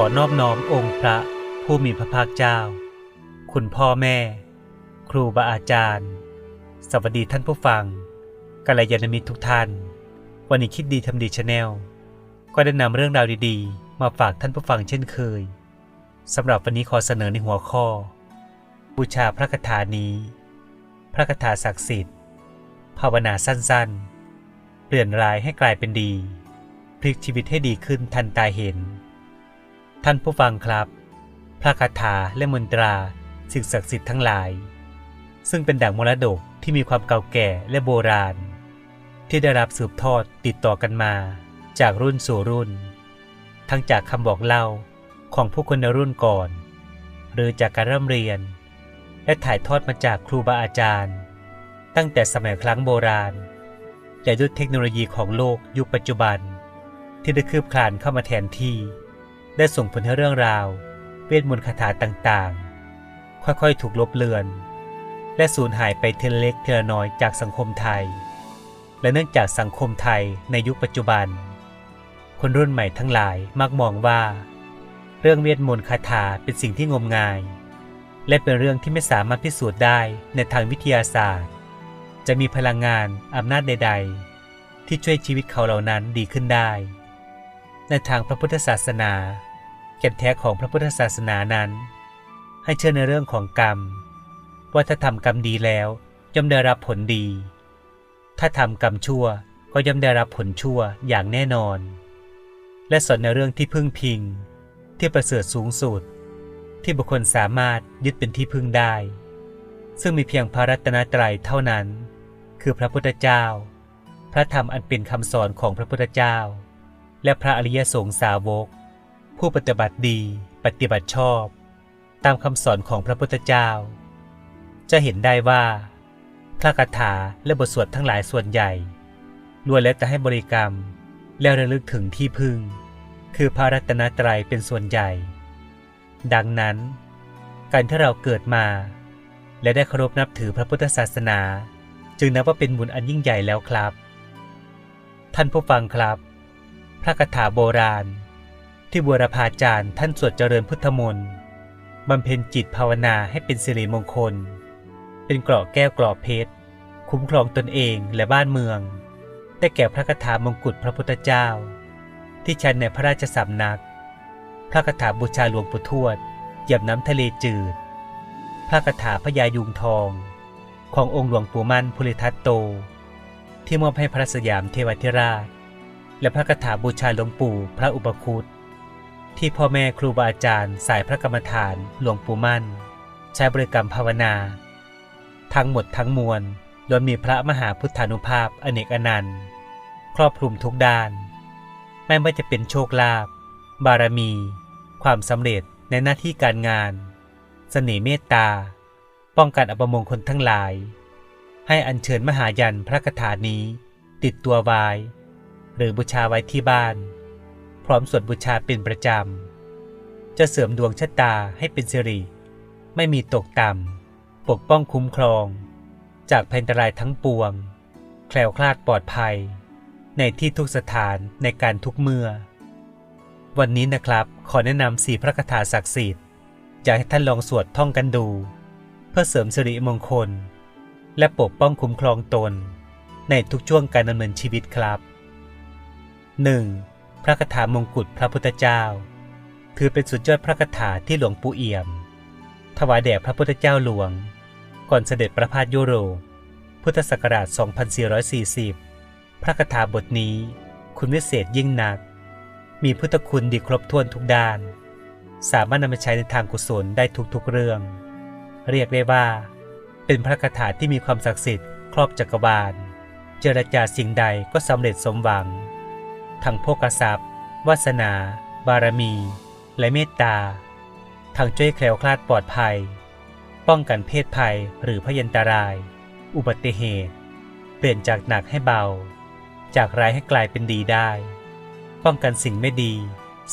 ขอนอบน้อมองค์พระผู้มีพระภาคเจ้า คุณพ่อแม่ ครูบาอาจารย์ สวัสดีท่านผู้ฟังกัลยาณมิตรทุกท่าน วันนี้คิดดีทำดีชาแนลก็ได้นำเรื่องราวดีๆ มาฝากท่านผู้ฟังเช่นเคยสำหรับวันนี้ขอเสนอในหัวข้อ บูชาพระคาถานี้ พระคาถาศักดิ์สิทธิ์ ภาวนาสั้นๆ เปลี่ยนร้ายให้กลายเป็นดี พลิกชีวิตให้ดีขึ้นทันตาเห็น ท่านผู้ฟังครับ พระคาถาและมนตราสิ่งศักดิ์สิทธิ์ทั้งหลาย ซึ่งเป็นดั่งมรดกที่มีความเก่าแก่และโบราณ ที่ได้รับสืบทอดติดต่อกันมา จากรุ่นสู่รุ่น ทั้งจากคำบอกเล่าของผู้คนในรุ่นก่อน หรือจากการร่ำเรียน และถ่ายทอดมาจากครูบาอาจารย์ ตั้งแต่สมัยครั้งโบราณ แต่ด้วยเทคโนโลยีของโลกยุคปัจจุบัน ที่ได้คืบคลานเข้ามาแทนที่ ได้ส่งผลให้เรื่องราว เวทมนต์คาถาต่างๆ ค่อยๆ ถูกลบเลือน และสูญหายไปเทเล็กเทละน้อยจากสังคมไทย และเนื่องจากสังคมไทยในยุคปัจจุบัน คนรุ่นใหม่ทั้งหลายมักมองว่า เรื่องเวทมนต์คาถาเป็นสิ่งที่งมงาย และเป็นเรื่องที่ไม่สามารถพิสูจน์ได้ในทางวิทยาศาสตร์ จะมีพลังงานอำนาจใด ๆ ที่ช่วยชีวิตเขาเหล่านั้นดีขึ้นได้ในทางพระพุทธศาสนา แก่นแท้ของพระพุทธศาสนานั้น ให้เชื่อในเรื่องของกรรม ว่าถ้าทำกรรมดีแล้วย่อมได้รับผลดี ถ้าทำกรรมชั่วก็ย่อมได้รับผลชั่วอย่างแน่นอน และสอนในเรื่องที่พึ่งพิง ที่ประเสริฐสูงสุด ที่บุคคลสามารถยึดเป็นที่พึ่งได้ ซึ่งมีเพียงพระรัตนตรัยเท่านั้น คือพระพุทธเจ้า พระธรรมอันเป็นคำสอนของพระพุทธเจ้า และพระอริยสงสาวก ผู้ปฏิบัติดีปฏิบัติชอบ ตามคำสอนของพระพุทธเจ้า จะเห็นได้ว่า พระคาถาและบทสวดทั้งหลายส่วนใหญ่ล้วนแล้วแต่ให้บริกรรม แล้วระลึกถึงที่พึ่ง คือพระรัตนตรัยเป็นส่วนใหญ่ ดังนั้น การที่เราเกิดมา และได้เคารพนับถือพระพุทธศาสนา จึงนับว่าเป็นบุญอันยิ่งใหญ่แล้วครับ ท่านผู้ฟังครับ พระคาถาโบราณ ที่บูรพาจารย์ท่านสวดเจริญพุทธมนต์บำเพ็ญจิตภาวนาให้เป็นสิริมงคล เป็นเกราะแก้วเกราะเพชร คุ้มครองตนเองและบ้านเมือง ได้แก่พระคาถามงกุฎพระพุทธเจ้า ที่ใช้ในพระราชสำนัก พระคาถาบูชาหลวงปู่ทวดหยียบน้ำทะเลจืด พระคาถาพญายุงทอง ขององค์หลวงปู่มั่นภูริทัตโต ที่มอบให้พระสยามเทวทิราช และพระคาถาบูชาหลวงปู่พระอุปคุต ที่พ่อแม่ครูบาอาจารย์ สายพระกรรมฐาน หลวงปู่มั่น ใช้บริกรรมภาวนา ทั้งหมดทั้งมวลล้วนมีพระมหาพุทธานุภาพอเนกอนันต์ ครอบคลุมทุกด้าน ไม่ว่าจะเป็นโชคลาภบารมี ความสำเร็จในหน้าที่การงาน เสน่ห์เมตตา ป้องกันอัปมงคลทั้งหลาย ให้อัญเชิญมหายันพระคาถานี้ ติดตัวไว้หรือบูชาไว้ที่บ้าน พร้อมสวดบูชาเป็นประจำ จะเสริมดวงชะตาให้เป็นสิริ ไม่มีตกต่ำ ปกป้องคุ้มครอง จากภัยอันตรายทั้งปวง แคล้วคลาดปลอดภัย ในที่ทุกสถานในการทุกเมื่อ วันนี้นะครับขอแนะนำสี่พระคาถาศักดิ์สิทธิ์อยากให้ท่านลองสวดท่องกันดู เพื่อเสริมสิริมงคล และปกป้องคุ้มครองตน ในทุกช่วงการดำเนินชีวิตครับ 1. พระคาถามงกุฎพระพุทธเจ้า ถือเป็นสุดยอดพระคาถาที่หลวงปู่เอี่ยม ถวายแด่พระพุทธเจ้าหลวง ก่อนเสด็จประพาสยุโรปพุทธศักราช 2440 พระคาถาบทนี้คุณวิเศษยิ่งนัก มีพุทธคุณดีครบถ้วนทุกด้าน สามารถนำไปใช้ในทางกุศลได้ทุกๆเรื่อง เรียกได้ว่า เป็นพระคาถาที่มีความศักดิ์สิทธิ์ครอบจักรวาล เจรจาสิ่งใดก็สำเร็จสมหวัง ทั้งโภกทรัพย์ วาสนา บารมี และเมตตาทั้งช่วยแคล้วคลาดปลอดภัย ป้องกันเพศภัยหรือพยันตราย อุบัติเหตุ เปลี่ยนจากหนักให้เบา จากร้ายให้กลายเป็นดีได้ ป้องกันสิ่งไม่ดี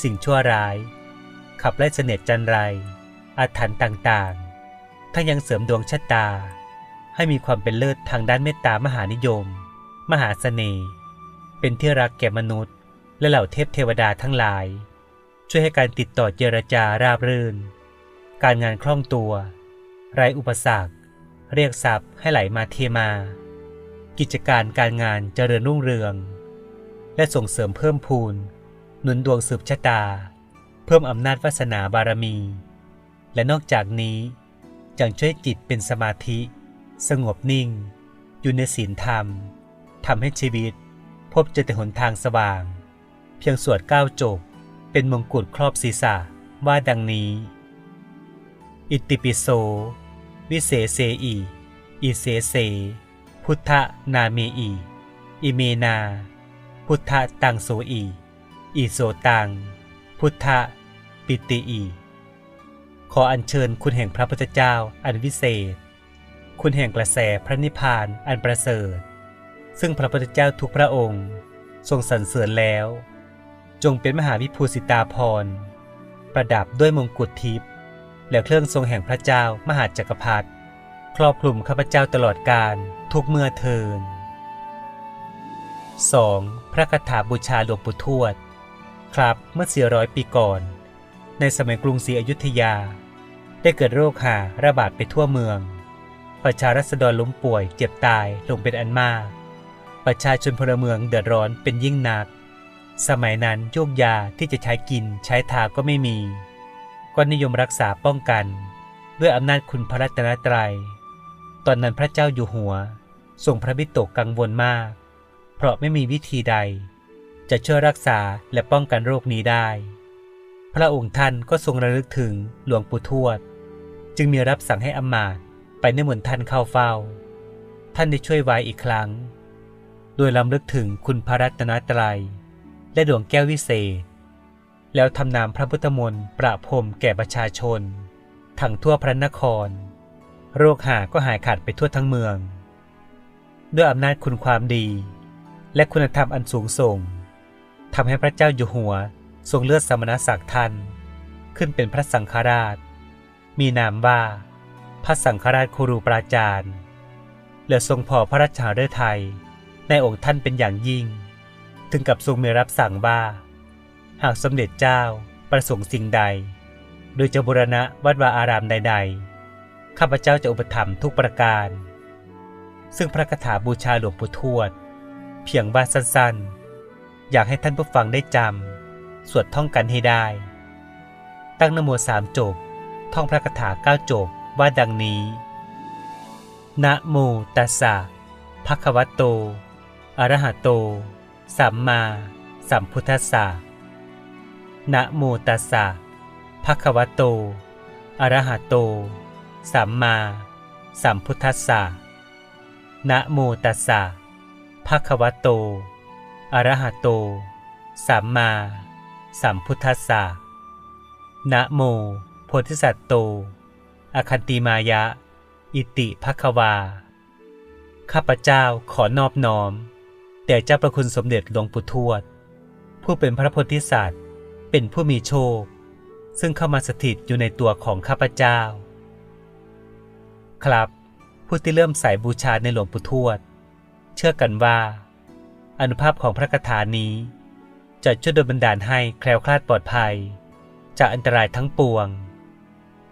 สิ่งชั่วร้าย ขับไล่เสน็จจันไร อาถรรพ์ต่างๆ ทั้งยังเสริมดวงชะตา ให้มีความเป็นเลิศทางด้านเมตตามหานิยม มหาเสน่ห์ เป็นที่รักแก่มนุษย์ และเหล่าเทพเทวดาทั้งหลาย ช่วยให้การติดต่อเจรจาราบรื่น การงานคล่องตัว ไร้อุปสรรค เรียกทรัพย์ให้ไหลมาเทมา กิจการการงานเจริญรุ่งเรือง และส่งเสริมเพิ่มพูน หนุนดวงสืบชะตา เพิ่มอำนาจวาสนาบารมี และนอกจากนี้ยังช่วยจิตเป็นสมาธิ สงบนิ่ง อยู่ในศีลธรรมทำให้ชีวิต พบเจอแต่หนทางสว่าง พียงสวดก้าวจบ เป็นมงกุฎครอบศีรษะว่าดังนี้ อิติปิโส วิเศษเสอีอิเสเส พุทธนาเมอีอิเมนา พุทธตังโสอีอิโสตัง พุทธปิติอีขออัญเชิญคุณแห่งพระพุทธเจ้าอันวิเศษ คุณแห่งกระแสพระนิพพานอันประเสริฐ ซึ่งพระพุทธเจ้าทุกพระองค์ ทรงสรรเสริญแล้ว จงเป็นมหาวิภูสิตาพร ประดับด้วยมงกุฎทิพย์และเครื่องทรงแห่งพระเจ้ามหาจักรพรรดิครอบคลุมข้าพเจ้าตลอดกาลทุกเมื่อเทิน 2. พระคาถาบูชาหลวงปู่ทวด ครับเมื่อ 400 ปีก่อน ในสมัยกรุงศรีอยุธยา ได้เกิดโรคหาระบาดไปทั่วเมือง ประชารัษฎรล้มป่วยเจ็บตายลงเป็นอันมาก ประชาชนพลเมืองเดือดร้อนเป็นยิ่งหนัก สมัยนั้นโยกยาที่จะใช้กินใช้ทาก็ไม่มี ก็นิยมรักษาป้องกัน ด้วยอำนาจคุณพระรัตนตรัย ตอนนั้นพระเจ้าอยู่หัวทรงพระบิตกกังวลมาก เพราะไม่มีวิธีใด จะช่วยรักษาและป้องกันโรคนี้ได้ พระองค์ท่านก็ทรงระลึกถึงหลวงปู่ทวด จึงมีรับสั่งให้อมาตไปนิมนต์ท่านเข้าเฝ้า ท่านได้ช่วยไว้อีกครั้ง โดยลำลึกถึงคุณพระรัตนตรัย และดวงแก้ววิเศษ แล้วทำนามพระพุทธมนต์ประพรมแก่ประชาชน ทั้งทั่วพระนคร โรคหาก็หายขาดไปทั่วทั้งเมือง ด้วยอำนาจคุณความดี และคุณธรรมอันสูงส่งทำให้พระเจ้าอยู่หัวทรงเลือดสมณศักดิ์ท่านขึ้นเป็นพระสังฆราช มีนามว่า พระสังฆราชครูปราจารย์และทรงพอพระราชาฤทัยในองค์ท่านเป็นอย่างยิ่ง ถึงกับทรงมีรับสั่งว่า หากสมเด็จเจ้าประสงค์สิ่งใด โดยจะบูรณะวัดวาอารามใด ๆ ข้าพเจ้าจะอุปถัมภ์ทุกประการ ซึ่งพระคาถาบูชาหลวงปู่ทวด เพียงว่าสั้นๆ อยากให้ท่านผู้ฟังได้จำ สวดท่องกันให้ได้ ตั้งนโมสามจบ ท่องพระคาถาเก้าจบว่าดังนี้ นะโมตัสสะภะคะวะโต อะระหะโต สัมมาสัมพุทธัสสะนะโมตัสสะภะคะวะโต อะระหะโต สัมมาสัมพุทธัสสะนะโมตัสสะภะคะวะโต อะระหะโต สัมมาสัมพุทธัสสะนะโมโพธิสัตโต อคันติมายะ อิติภะควา ข้าพเจ้าขอนอบน้อม แต่เจ้าประคุณสมเด็จหลวงปู่ทวด ผู้เป็นพระโพธิสัตว์ เป็นผู้มีโชค ซึ่งเข้ามาสถิตอยู่ในตัวของข้าพเจ้า ครับ ผู้ที่เริ่มใส่บูชาในหลวงปู่ทวด เชื่อกันว่า อนุภาพของพระคาถานี้ จะช่วยดลบันดาลให้แคล้วคลาดปลอดภัย จากอันตรายทั้งปวง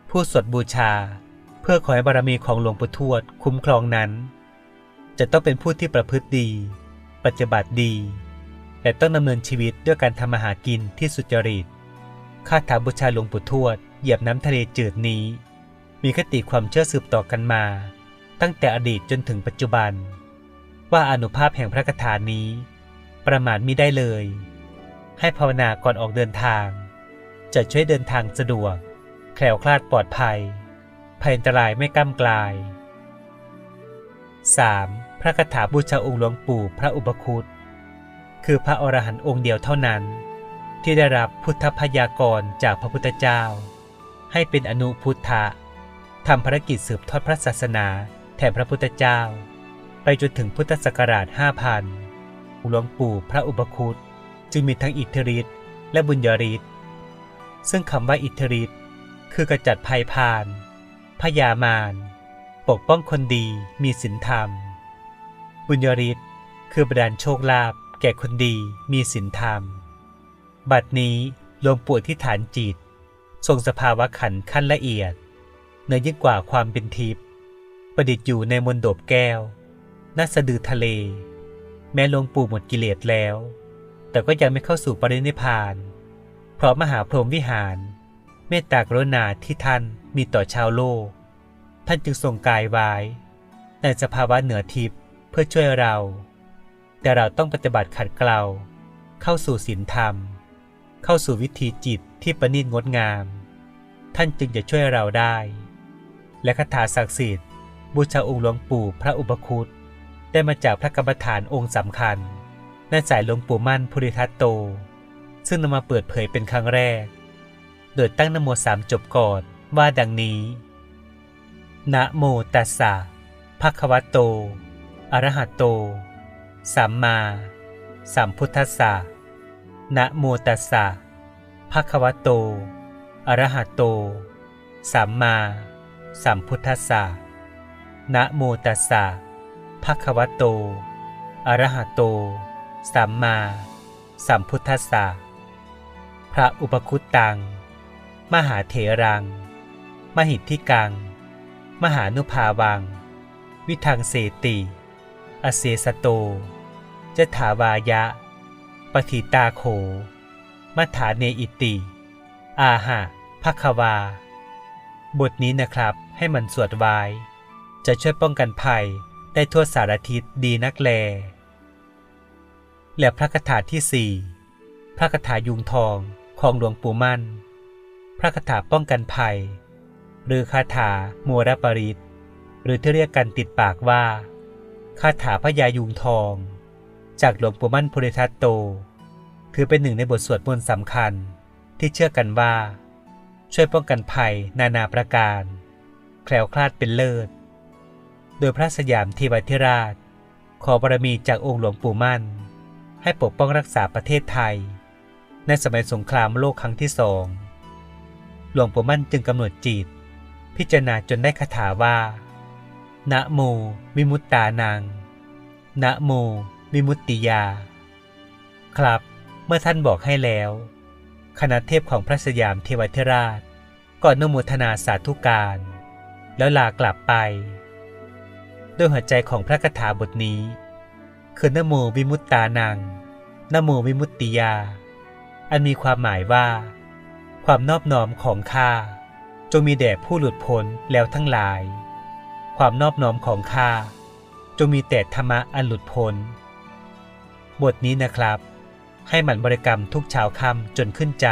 ผู้สวดบูชาเพื่อขอให้บารมีของหลวงปู่ทวดคุ้มครองนั้น จะต้องเป็นผู้ที่ประพฤติดี ปฏิบัติดีและต้องดำเนินชีวิตด้วยการทำมาหากินที่สุจริตคาถาบูชาหลวงปู่ทวดเหยียบน้ำทะเลจืดนี้ มีคติความเชื่อสืบต่อกันมา ตั้งแต่อดีตจนถึงปัจจุบัน ว่าอนุภาพแห่งพระคาถานี้ ประมาทมิได้เลย ให้ภาวนาก่อนออกเดินทาง จะช่วยเดินทางสะดวก แคล้วคลาดปลอดภัยภัยอันตรายไม่ก้ำกลาย 3. พระคาถาบูชาองค์หลวงปู่พระอุปคุตคือพระอรหันต์องค์เดียวเท่านั้น ที่ได้รับพุทธพยากรจากพระพุทธเจ้า ให้เป็นอนุพุทธะทำภารกิจสืบทอดพระศาสนาแทนพระพุทธเจ้า ไปจนถึงพุทธศักราช 5000 หลวงปู่พระอุปคุตจึงมีทั้งอิทธิฤทธิ์และบุญญาฤทธิ์ซึ่งคำว่าอิทธิฤทธิ์คือกระจัดภัยพานพยามารปกป้องคนดีมีศีลธรรม บุญยฤทธิ์คือประดานโชคลาภแก่คนดีมีศีลธรรม บัดนี้หลวงปู่ที่ฐานจิต ทรงสภาวะขันขั้นละเอียดเหนือยิ่งกว่าความเป็นทิพย์ประดิษฐ์อยู่ในมนโดบแก้วนัสะดือทะเล แม้หลวงปู่หมดกิเลสแล้ว แต่ก็ยังไม่เข้าสู่ปรินิพาน เพราะมหาพรหมวิหาร เมตตากรุณาที่ท่านมีต่อชาวโลก ท่านจึงทรงกายไว้ในสภาวะเหนือทิพย์ เพื่อช่วยเรา แต่เราต้องปฏิบัติขัดเกลา เข้าสู่ศีลธรรม เข้าสู่วิธีจิตที่ประณีตงดงาม ท่านจึงจะช่วยเราได้ และคาถาศักดิ์สิทธิ์ บูชาองค์หลวงปู่พระอุปคุตได้มาจากพระกรรมฐานองค์สำคัญในสายหลวงปู่มั่นภูริทัตโต ซึ่งนำมาเปิดเผยเป็นครั้งแรก โดยตั้งนโมสามจบก่อนว่าดังนี้ นะโมตัสสะภะคะวะโต อระหะโต สัมมา สัมพุทธัสสะนะโมตัสสะภะคะวะโต อระหะโต สัมมา สัมพุทธัสสะนะโมตัสสะภะคะวะโต อระหะโต สัมมา สัมพุทธัสสะพระอุปคุตตัง มหาเถรัง มหิทธิกัง มหานุภาวัง วิทังเสติ อเสสโต จะถาวายะ ปฏิตาโข มัฐาเนอิติ อาหะภควา บทนี้นะครับให้มันสวดไว้ จะช่วยป้องกันภัยได้ทั่วสารทิศดีนักแล และพระคาถาที่สี่พระคาถายุงทองของหลวงปู่มั่น พระคาถาป้องกันภัย หรือคาถามัวรปริตหรือที่เรียกกันติดปากว่า คาถาพญายุงทอง จากหลวงปู่มั่นภูริทัตโต ถือเป็นหนึ่งในบทสวดมนต์สำคัญที่เชื่อกันว่า ช่วยป้องกันภัยนานาประการ แคล้วคลาดเป็นเลิศ โดยพระสยามเทวทิราช ขอบารมีจากองค์หลวงปู่มั่น ให้ปกป้องรักษาประเทศไทย ในสมัยสงครามโลกครั้งที่สองหลวงปู่มั่นจึงกำหนดจิต พิจารณาจนได้คาถาว่า นะโม วิมุตตานัง นะโม วิมุตติยา ครับ เมื่อท่านบอกให้แล้ว คณะเทพของพระสยามเทวทราชก็อนโมทนาสาธุการ แล้วลากลับไป ด้วยหัวใจของพระคาถาบทนี้ คือนโมวิมุตตานังนโมวิมุตติยา อันมีความหมายว่า ความนอบน้อมของข้าจงมีแด่ผู้หลุดพ้นแล้วทั้งหลาย ความนอบน้อมของข้าจงมีแต่ธรรมะอันหลุดพ้น บทนี้นะครับ ให้หมั่นบริกรรมทุกเช้าค่ำจนขึ้นใจ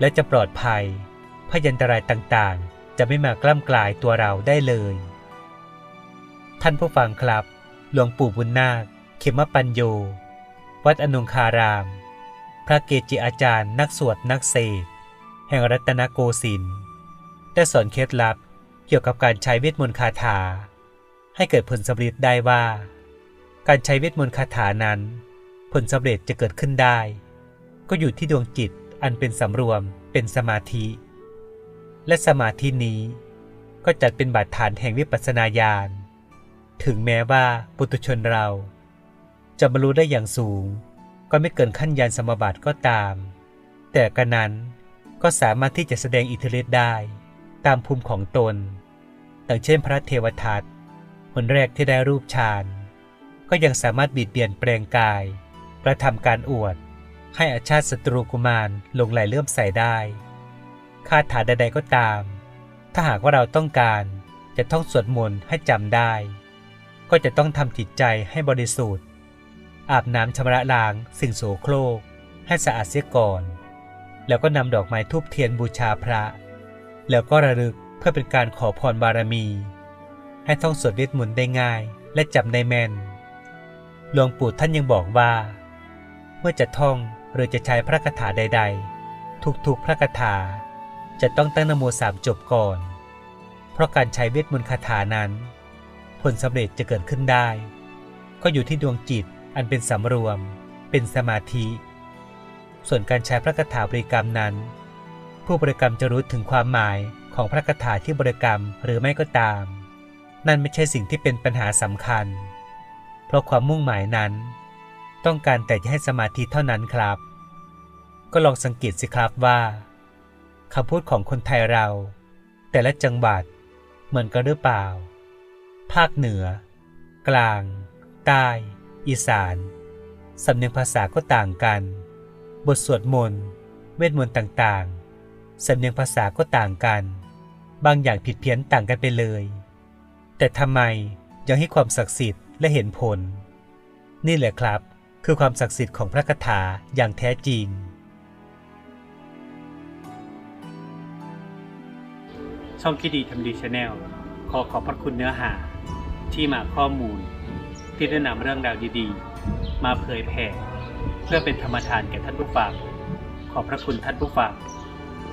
และจะปลอดภัยพยันตรายต่างๆ จะไม่มากล้ำกลายตัวเราได้เลย ท่านผู้ฟังครับ หลวงปู่บุญนาค เขมปัญโย วัดอนงคาราม พระเกจิอาจารย์นักสวดนักเสกแห่งรัตนโกสินทร์ได้สอนเคล็ดลับ เกี่ยวกับการใช้เวทมนต์คาถา ให้เกิดผลสำเร็จได้ว่า การใช้เวทมนต์คาถานั้น ผลสำเร็จจะเกิดขึ้นได้ ก็อยู่ที่ดวงจิตอันเป็นสำรวมเป็นสมาธิ และสมาธินี้ก็จัดเป็นบาดฐานแห่งวิปัสสนาญาณ ถึงแม้ว่าปุถุชนเรา จะบรรลุได้อย่างสูง ก็ไม่เกินขั้นยานสมบัติก็ตาม แต่กระนั้นก็สามารถที่จะแสดงอิทธิฤทธิ์ได้ ตามภูมิของตน ดังเช่นพระเทวทัตคนแรกที่ได้รูปฌานก็ยังสามารถบิดเบียนแปลงกายกระทำการอวด ให้อาชาติศัตรูกุมารลงไหลเลื่อมใสได้คาถาใดๆก็ตาม ถ้าหากว่าเราต้องการจะท่องสวดมนต์ให้จำได้ ก็จะต้องทำจิตใจให้บริสุทธิ์ อาบน้ำชำระล้างสิ่งโสโครก ให้สะอาดเสียก่อน แล้วก็นำดอกไม้ทูบเทียนบูชาพระ แล้วก็ระลึก เพื่อเป็นการขอพรบารมี ให้ท่องสวดเวทมนต์ได้ง่ายและจำได้แม่น หลวงปู่ท่านยังบอกว่า เมื่อจะท่องหรือจะใช้พระคาถาใด ๆ ทุกๆพระคาถาจะต้องตั้งนโมสามจบก่อน เพราะการใช้เวทมนต์คาถานั้น ผลสำเร็จจะเกิดขึ้นได้ ก็อยู่ที่ดวงจิตอันเป็นสำรวม เป็นสมาธิ ส่วนการใช้พระคาถาบริกรรมนั้น ผู้บริกรรมจะรู้ถึงความหมาย ของพระคาถาที่บริกรรมหรือไม่ก็ตาม นั่นไม่ใช่สิ่งที่เป็นปัญหาสำคัญ เพราะความมุ่งหมายนั้น ต้องการแต่จะให้สมาธิเท่านั้นครับ ก็ลองสังเกตสิครับว่าคำพูดของคนไทยเรา แต่ละจังหวัดเหมือนกันหรือเปล่า ภาคเหนือ กลาง ใต้ อีสาน สำเนียงภาษาก็ต่างกัน บทสวดมนต์ เวทมนต์ต่างๆ สำเนียงภาษาก็ต่างกัน บางอย่างผิดเพี้ยนต่างกันไปเลย แต่ทำไมยังให้ความศักดิ์สิทธิ์และเห็นผล นี่แหละครับ คือความศักดิ์สิทธิ์ของพระคาถาอย่างแท้จริง ช่องคิดดีทำดีชาแนลขอขอบพระคุณเนื้อหา ที่มาข้อมูล ที่ได้นำเรื่องราวดีๆ มาเผยแผ่เพื่อเป็นธรรมทานแก่ท่านผู้ฟังขอบพระคุณท่านผู้ฟัง